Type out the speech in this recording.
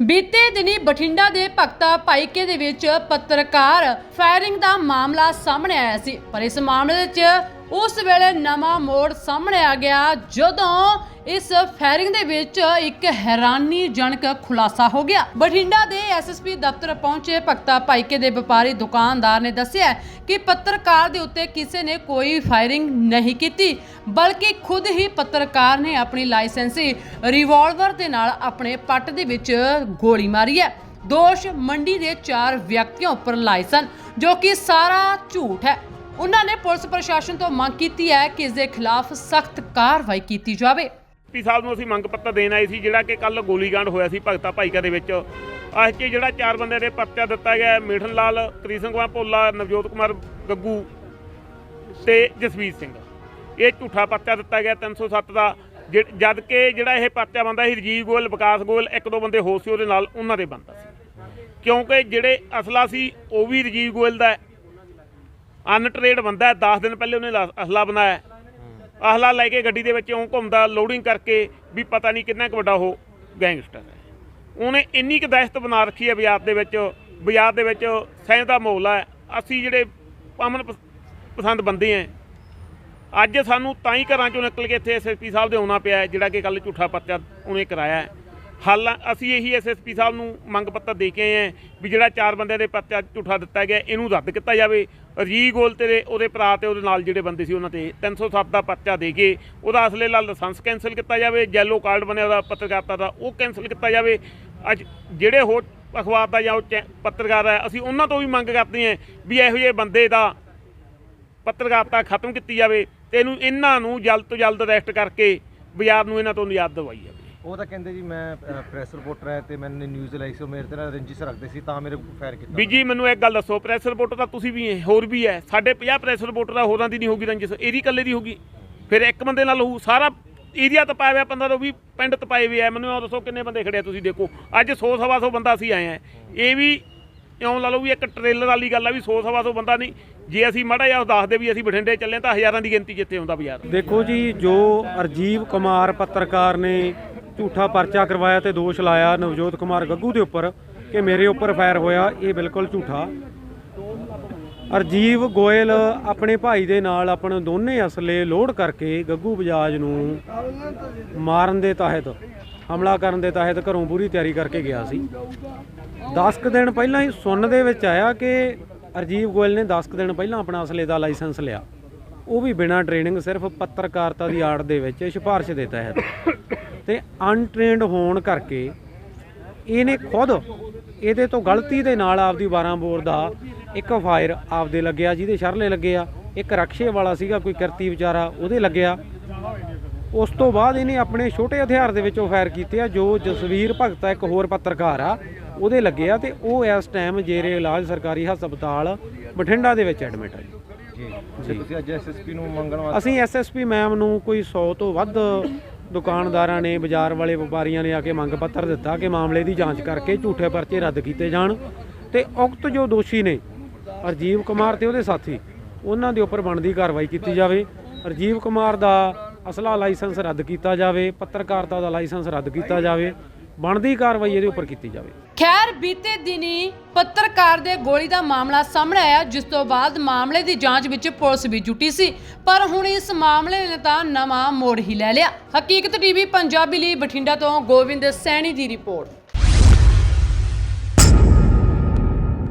ਬੀਤੇ ਦਿਨੀ ਬਠਿੰਡਾ ਦੇ ਭਗਤਾ ਭਾਈਕੇ ਦੇ ਵਿੱਚ ਪੱਤਰਕਾਰ ਫਾਇਰਿੰਗ ਦਾ ਮਾਮਲਾ ਸਾਹਮਣੇ ਆਇਆ ਸੀ, ਪਰ ਇਸ ਮਾਮਲੇ ਵਿੱਚ ਉਸ ਵੇਲੇ ਨਵਾਂ ਮੋੜ ਸਾਹਮਣੇ ਆ ਗਿਆ ਜਦੋਂ ਇਸ ਫਾਇਰਿੰਗ ਦੇ ਵਿੱਚ ਇੱਕ ਹੈਰਾਨੀਜਨਕ ਖੁਲਾਸਾ ਹੋ ਗਿਆ। ਬਠਿੰਡਾ ਦੇ ਐਸਐਸਪੀ ਦਫ਼ਤਰ ਪਹੁੰਚੇ ਭਗਤਾ ਭਾਈਕੇ ਦੇ ਵਪਾਰੀ ਦੁਕਾਨਦਾਰ ਨੇ ਦੱਸਿਆ ਕਿ ਪੱਤਰਕਾਰ ਦੇ ਉੱਤੇ ਕਿਸੇ ਨੇ ਕੋਈ ਫਾਇਰਿੰਗ ਨਹੀਂ ਕੀਤੀ, ਬਲਕਿ ਖੁਦ ਹੀ ਪੱਤਰਕਾਰ ਨੇ ਆਪਣੀ ਲਾਇਸੈਂਸੀ ਰਿਵਾਲਵਰ ਦੇ ਨਾਲ ਆਪਣੇ ਪੱਟ ਦੇ ਵਿੱਚ ਗੋਲੀ ਮਾਰੀ ਹੈ। ਦੋਸ਼ ਮੰਡੀ ਦੇ ਚਾਰ ਵਿਅਕਤੀਆਂ ਉੱਪਰ ਲਾਏ ਸਨ, ਜੋ ਕਿ ਸਾਰਾ ਝੂਠ ਹੈ। ਉਹਨਾਂ ਨੇ ਪੁਲਿਸ ਪ੍ਰਸ਼ਾਸਨ ਤੋਂ ਮੰਗ ਕੀਤੀ ਹੈ ਕਿ ਇਸ ਦੇ ਖਿਲਾਫ ਸਖਤ ਕਾਰਵਾਈ ਕੀਤੀ ਜਾਵੇ। ਪੀ ਸਾਹਿਬ ਨੂੰ ਅਸੀਂ ਮੰਗ ਪੱਤਰ ਦੇਣ ਆਏ ਸੀ ਜਿਹੜਾ ਕਿ ਕੱਲ ਗੋਲੀकांड ਹੋਇਆ ਸੀ ਭਗਤਾ ਭਾਈਕਾ ਦੇ ਵਿੱਚ। ਅੱਜ 'ਚ ਜਿਹੜਾ ਚਾਰ ਬੰਦੇ ਦੇ ਪਰਚਾ ਦਿੱਤਾ ਗਿਆ ਹੈ, ਮਿਠਨ ਲਾਲ ਕ੍ਰਿਸ਼ਨ ਕੁਮਾਰ ਭੋਲਾ ਨਵਜੋਤ ਕੁਮਾਰ ਗੱਗੂ ਤੇ ਜਸਵੀਰ ਸਿੰਘ। ਇਹ ਝੂਠਾ ਪਰਚਾ ਦਿੱਤਾ ਗਿਆ 307 ਦਾ ਜਿ- ਜਦ ਕਿ ਜਿਹੜਾ ਇਹ ਪਰਚਾ ਬੰਦਾ ਸੀ ਰਜੀਵ ਗੋਇਲ ਵਿਕਾਸ ਗੋਇਲ ਇੱਕ ਦੋ ਬੰਦੇ ਹੋਰ ਸੀ ਉਹਦੇ ਨਾਲ ਉਹਨਾਂ ਦੇ ਬੰਦਾ ਸੀ। ਕਿਉਂਕਿ ਜਿਹੜੇ ਅਸਲਾ ਸੀ ਉਹ ਵੀ ਰਜੀਵ ਗੋਇਲ ਦਾ ਅਨਟ੍ਰੇਡ ਬੰਦਾ ਹੈ 10 ਦਿਨ ਪਹਿਲੇ ਉਹਨੇ ਲਾ- ਅਸਲਾ ਬਣਾਇਆ। ਹੈ। ਅਸਲਾ ਲੈ ਕੇ ਗੱਡੀ ਦੇ ਵਿੱਚ ਉਹ ਘੁੰਮਦਾ ਲੋਡਿੰਗ ਕਰਕੇ ਵੀ ਪਤਾ ਨਹੀਂ ਕਿੰਨਾ ਕੁ ਵੱਡਾ ਉਹ ਗੈਂਗਸਟਰ ਹੈ। ਉਹਨੇ ਇੰਨੀ ਕੁ ਦਹਿਸ਼ਤ ਬਣਾ ਰੱਖੀ ਹੈ ਬਾਜ਼ਾਰ ਦੇ ਵਿੱਚ, ਬਾਜ਼ਾਰ ਦੇ ਵਿੱਚ ਸਹਿਜ ਦਾ ਮਾਹੌਲ ਹੈ। ਅਸੀਂ ਜਿਹੜੇ ਅਮਨ ਪਸ- ਪਸੰਦ ਬੰਦੇ ਆ ਅੱਜ ਸਾਨੂੰ ਤਾਂ ਹੀ ਘਰਾਂ ਚੋਂ ਨਿਕਲ ਕੇ ਇੱਥੇ ਐਸਐਸਪੀ ਸਾਹਿਬ ਦੇ ਆਉਣਾ ਪਿਆ ਜਿਹੜਾ ਕਿ ਕੱਲ ਝੂਠਾ ਪਰਚਾ ਉਹਨੇ ਕਰਾਇਆ ਹੈ। ਹਾਲਾਂ ਅਸੀਂ ਇਹੀ ਐਸਐਸਪੀ ਸਾਹਿਬ ਨੂੰ ਮੰਗ ਪੱਤਰ ਦੇ ਕੇ ਆਏ ਹਾਂ ਵੀ ਜਿਹੜਾ ਚਾਰ ਬੰਦਿਆਂ ਦੇ ਪਰਚਾ ਝੂਠਾ ਦਿੱਤਾ ਗਿਆ, ਇਹਨੂੰ ਰੱਦ ਕੀਤਾ ਜਾਵੇ। ਰੀ ਗੋਲ ਤੇ ਉਹਦੇ ਭਰਾ ਤੇ ਉਹਦੇ ਨਾਲ ਜਿਹੜੇ ਬੰਦੇ ਸੀ ਉਹਨਾਂ ਤੇ 307 ਦਾ ਪਰਚਾ ਦੇ ਕੇ ਉਹਦਾ ਅਸਲੇ ਨਾਲ ਲਾਇਸੈਂਸ ਕੈਨਸਲ ਕੀਤਾ ਜਾਵੇ ਜੈਲੋ ਕਾਰਡ ਬਣਿਆ ਉਹਦਾ ਪੱਤਰਕਾਰਤਾ ਦਾ, ਉਹ ਕੈਨਸਲ ਕੀਤਾ ਜਾਵੇ। ਅੱਜ ਜਿਹੜੇ ਹੋਰ ਅਖਬਾਰ ਦਾ ਜਾਂ ਉਹ ਚੈ- ਪੱਤਰਕਾਰ ਹੈ, ਅਸੀਂ ਉਹਨਾਂ ਤੋਂ ਵੀ ਮੰਗ ਕਰਦੇ ਹਾਂ ਵੀ ਇਹੋ ਜਿਹੇ ਬੰਦੇ ਦਾ ਪੱਤਰਕਾਰਤਾ ਖਤਮ ਕੀਤੀ ਜਾਵੇ ਤੇ ਇਹਨੂੰ ਇਹਨਾਂ ਨੂੰ ਜਲਦ ਤੋਂ ਜਲਦ ਅਰੈਸਟ ਕਰਕੇ ਬਾਜ਼ਾਰ ਨੂੰ ਇਹਨਾਂ ਤੋਂ ਨਿਯਾਦ ਦਵਾਈ ਜਾਵੇ। ਉਹ ਤਾਂ ਕਹਿੰਦੇ ਜੀ ਮੈਂ ਪ੍ਰੈਸ ਰਿਪੋਰਟਰ ਹੈ ਤੇ ਮੈंने ਨਿਊਜ਼ ਲਈ ਸੀ ਮੇਰੇ ਤੇ ਨਾਲ ਰੰਜਿਸ਼ ਰੱਖਦੇ ਸੀ ਤਾਂ ਮੇਰੇ ਫਾਇਰ ਕੀਤਾ। ਵੀ ਜੀ ਮੈਨੂੰ ਇੱਕ ਗੱਲ ਦੱਸੋ ਪ੍ਰੈਸ ਰਿਪੋਰਟਰ ਤਾਂ ਤੁਸੀਂ ਵੀ ਹੈ ਹੋਰ ਵੀ ਹੈ ਸਾਡੇ 50 ਪ੍ਰੈਸ ਰਿਪੋਰਟਰ ਆ ਹੋਰਾਂ ਦੀ ਨਹੀਂ ਹੋਗੀ ਰੰਜਿਸ਼ ਇਹਦੀ ਇਕੱਲੇ ਦੀ ਹੋਗੀ ਫਿਰ ਇੱਕ ਬੰਦੇ ਨਾਲ ਹੋਊ ਸਾਰਾ ਏਰੀਆ ਤਪਾਇਆ ਹੋਇਆ 15 ਤੋਂ 20 ਪਿੰਡ ਤਪਾਏ ਹੋਏ ਆ। ਮੈਨੂੰ ਇਹ ਦੱਸੋ ਕਿੰਨੇ ਬੰਦੇ ਖੜੇ ਆ ਤੁਸੀਂ ਦੇਖੋ। ਅੱਜ 100 ਸਵਾ 100 ਬੰਦਾ ਅਸੀਂ ਆਏ ਆ। ਇਹ ਵੀ ਇਉਂ ਲਾ ਲਓ ਵੀ ਇੱਕ ਟ੍ਰੇਲਰ ਵਾਲੀ ਗੱਲ ਆ ਵੀ 100 ਸਵਾ 100 ਬੰਦਾ ਨਹੀਂ। ਜੇ ਅਸੀਂ ਮਾੜਾ ਜਿਹਾ ਉਹ ਦੱਸਦੇ ਵੀ ਅਸੀਂ ਬਠਿੰਡੇ ਚੱਲੇ ਤਾਂ ਹਜ਼ਾਰਾਂ ਦੀ ਗਿਣਤੀ ਜਿੱਥੇ ਆਉਂਦਾ ਬਾਜ਼ਾਰ। ਦੇਖੋ ਜੀ ਜੋ ਅਰਜੀਵ ਕੁਮਾਰ ਪੱਤਰਕਾਰ ਨੇ ਝੂਠਾ ਪਰਚਾ ਕਰਵਾਇਆ ਤੇ ਦੋਸ਼ ਲਾਇਆ ਨਵਜੋਤ ਕੁਮਾਰ ਗੱਗੂ ਦੇ ਉੱਪਰ ਕਿ ਮੇਰੇ ਉੱਪਰ ਫਾਇਰ ਹੋਇਆ, ਇਹ ਬਿਲਕੁਲ ਝੂਠਾ। ਅਰਜੀਵ ਗੋਇਲ ਆਪਣੇ ਭਾਈ ਦੇ ਨਾਲ ਆਪਣੇ ਦੋਨੇ ਅਸਲੇ ਲੋਡ ਕਰਕੇ ਗੱਗੂ ਬਜਾਜ ਨੂੰ ਮਾਰਨ ਦੇ ਤਹਿਤ, ਹਮਲਾ ਕਰਨ ਦੇ ਤਹਿਤ ਘਰੋਂ ਪੂਰੀ ਤਿਆਰੀ ਕਰਕੇ ਗਿਆ ਸੀ। 10 ਕੁ ਦਿਨ ਪਹਿਲਾਂ ਹੀ ਸੁਣਨ ਦੇ ਵਿੱਚ ਆਇਆ ਕਿ ਅਰਜੀਵ ਗੋਇਲ ਨੇ 10 ਕੁ ਦਿਨ ਪਹਿਲਾਂ ਆਪਣਾ ਅਸਲੇ ਦਾ ਲਾਇਸੈਂਸ ਲਿਆ। ਉਹ ਵੀ ਬਿਨਾਂ ਟ੍ਰੇਨਿੰਗ ਸਿਰਫ ਪੱਤਰਕਾਰਤਾ ਦੀ ਆੜ ਦੇ ਵਿੱਚ ਸਿਫਾਰਿਸ਼ ਦੇ ਤਹਿਤ। ਤੇ ਅਨਟ੍ਰੇਨਡ ਹੋਣ ਕਰਕੇ ਇਹਨੇ ਖੁਦ ਇਹਦੇ ਤੋਂ ਗਲਤੀ ਦੇ ਨਾਲ ਆਪਦੀ 12 ਬੋਰ ਦਾ ਇੱਕ ਫਾਇਰ ਆਪਦੇ ਲੱਗਿਆ ਜਿਹਦੇ ਸ਼ਰਲੇ ਲੱਗੇ ਆ। ਇੱਕ ਰਕਸ਼ੇ ਵਾਲਾ ਸੀਗਾ ਕੋਈ ਕਿਰਤੀ ਵਿਚਾਰਾ ਉਹਦੇ ਲੱਗਿਆ। ਉਸ ਤੋਂ ਬਾਅਦ ਇਹਨੇ ਆਪਣੇ ਛੋਟੇ ਹਥਿਆਰ ਦੇ ਵਿੱਚੋਂ ਫਾਇਰ ਕੀਤੇ ਆ ਜੋ ਜਸਵੀਰ ਭਗਤਾ ਇੱਕ ਹੋਰ ਪੱਤਰਕਾਰ ਆ ਉਹਦੇ ਲੱਗੇ ਆ ਤੇ ਉਹ ਇਸ ਟਾਈਮ ਜੇਰੇ ਇਲਾਜ ਸਰਕਾਰੀ ਹਸਪਤਾਲ ਬਠਿੰਡਾ ਦੇ ਵਿੱਚ ਐਡਮਿਟ ਹੈ ਜੀ। ਜੀ। ਤੁਸੀਂ ਅੱਜ ਐਸਐਸਪੀ ਨੂੰ ਮੰਗਣ ਵਾਸਤੇ ਅਸੀਂ ਐਸਐਸਪੀ ਮੈਮ ਨੂੰ ਕੋਈ 100 ਤੋਂ ਵੱਧ ਦੁਕਾਨਦਾਰਾਂ ਨੇ ਬਾਜ਼ਾਰ ਵਾਲੇ ਵਪਾਰੀਆਂ ਨੇ ਆ ਕੇ ਮੰਗ ਪੱਤਰ ਦਿੱਤਾ ਕਿ ਮਾਮਲੇ ਦੀ ਜਾਂਚ ਕਰਕੇ ਝੂਠੇ ਪਰਚੇ ਰੱਦ ਕੀਤੇ ਜਾਣ। ਤੇ ਉਕਤ ਜੋ ਦੋਸ਼ੀ ਨੇ, ਅਰਜੀਵ ਕੁਮਾਰ ਤੇ ਉਹਦੇ ਸਾਥੀ, ਉਹਨਾਂ ਦੇ ਉੱਪਰ ਬਣਦੀ ਕਾਰਵਾਈ ਕੀਤੀ ਜਾਵੇ। ਅਰਜੀਵ ਕੁਮਾਰ ਦਾ ਅਸਲਾ ਲਾਇਸੈਂਸ ਰੱਦ ਕੀਤਾ ਜਾਵੇ, ਪੱਤਰਕਾਰਤਾ ਦਾ ਲਾਇਸੈਂਸ ਰੱਦ ਕੀਤਾ ਜਾਵੇ। ਬਣਦੀ ਕਾਰਵਾਈ ਇਹਦੇ ਉੱਪਰ ਕੀਤੀ ਜਾਵੇ। ਖੈਰ, ਬੀਤੇ ਦਿਨੀ ਪੱਤਰਕਾਰ ਦੇ ਗੋਲੀ ਦਾ ਮਾਮਲਾ ਸਾਹਮਣੇ ਆਇਆ, ਜਿਸ ਤੋਂ ਬਾਅਦ ਮਾਮਲੇ ਦੀ ਜਾਂਚ ਵਿੱਚ ਪੁਲਿਸ ਵੀ ਜੁਟੀ ਸੀ। ਪਰ ਹੁਣ ਇਸ ਮਾਮਲੇ ਨੇ ਤਾਂ ਨਵਾਂ ਮੋੜ ਹੀ ਲੈ ਲਿਆ। ਹਕੀਕਤ ਟੀਵੀ, ਪੰਜਾਬੀ ਲਈ ਬਠਿੰਡਾ ਤੋਂ ਗੋਬਿੰਦ ਸੈਣੀ ਦੀ ਰਿਪੋਰਟ।